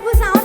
vous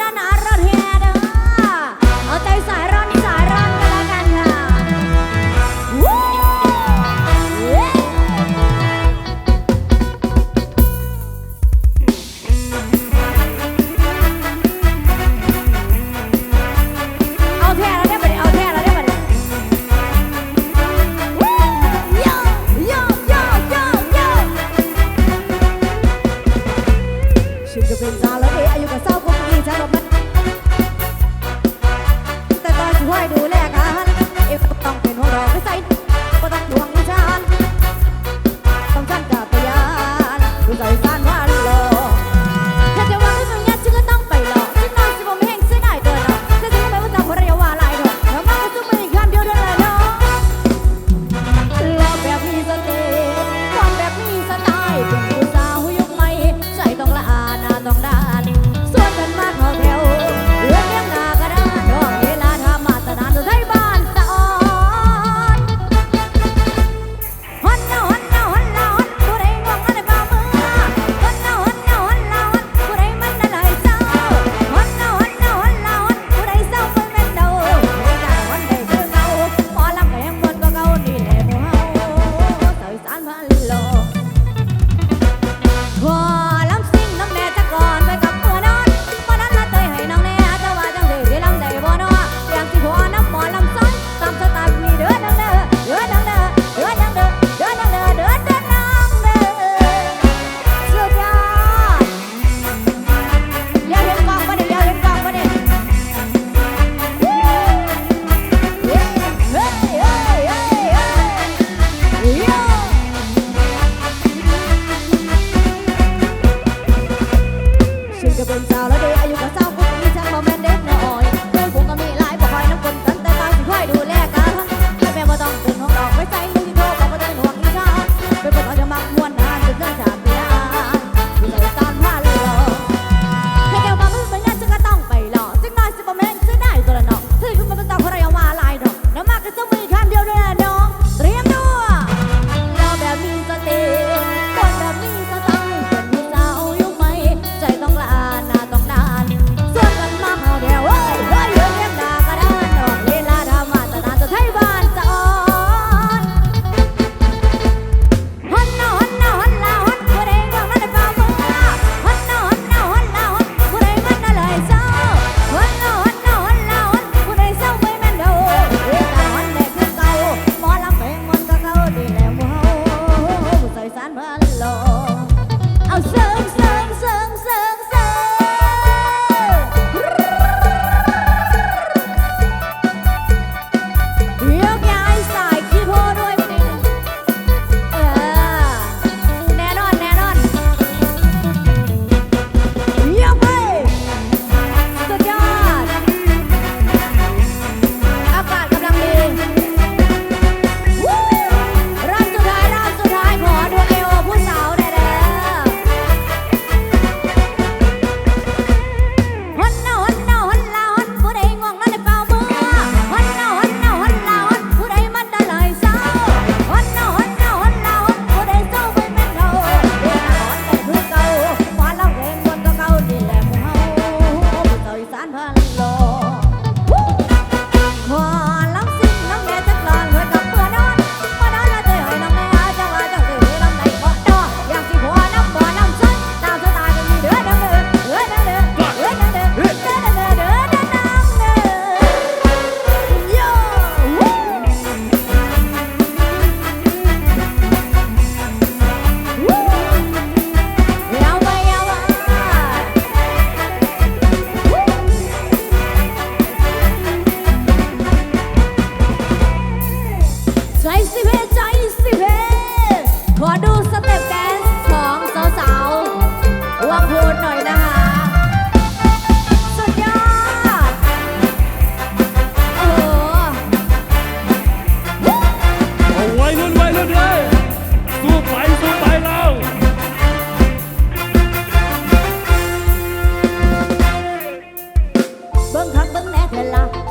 านวันหลอเอาเสริม come at the lock.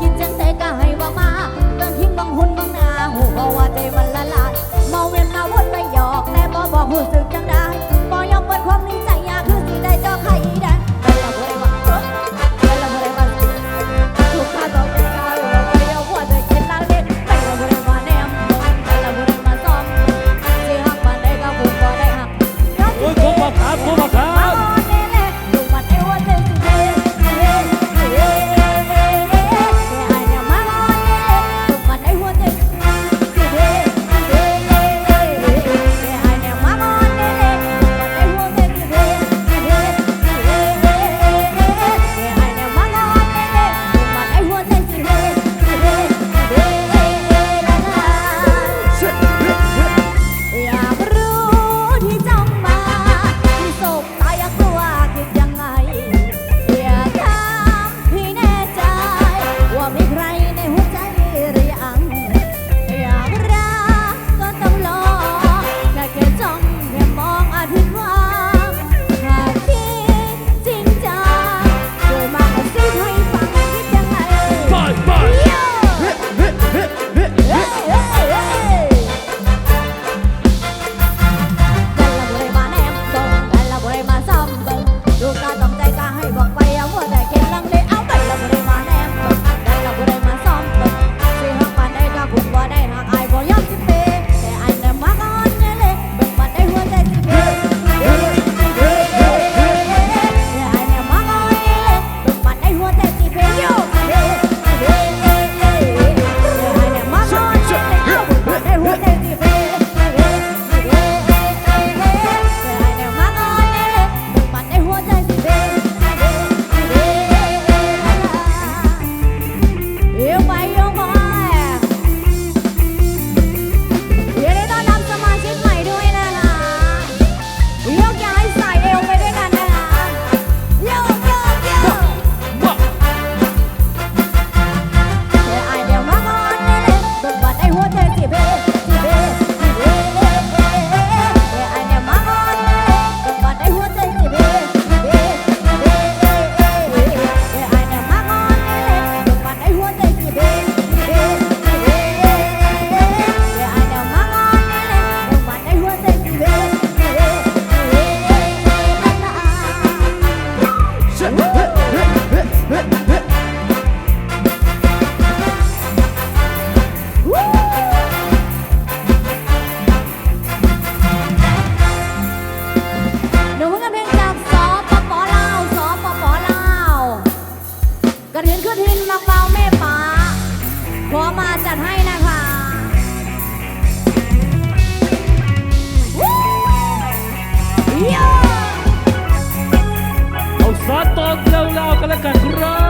นขึ้นหินมาเป่าแม่ป่าขอมาจัดให้นะคะเอาซาตอนเร็วๆกันแล้วกันครับ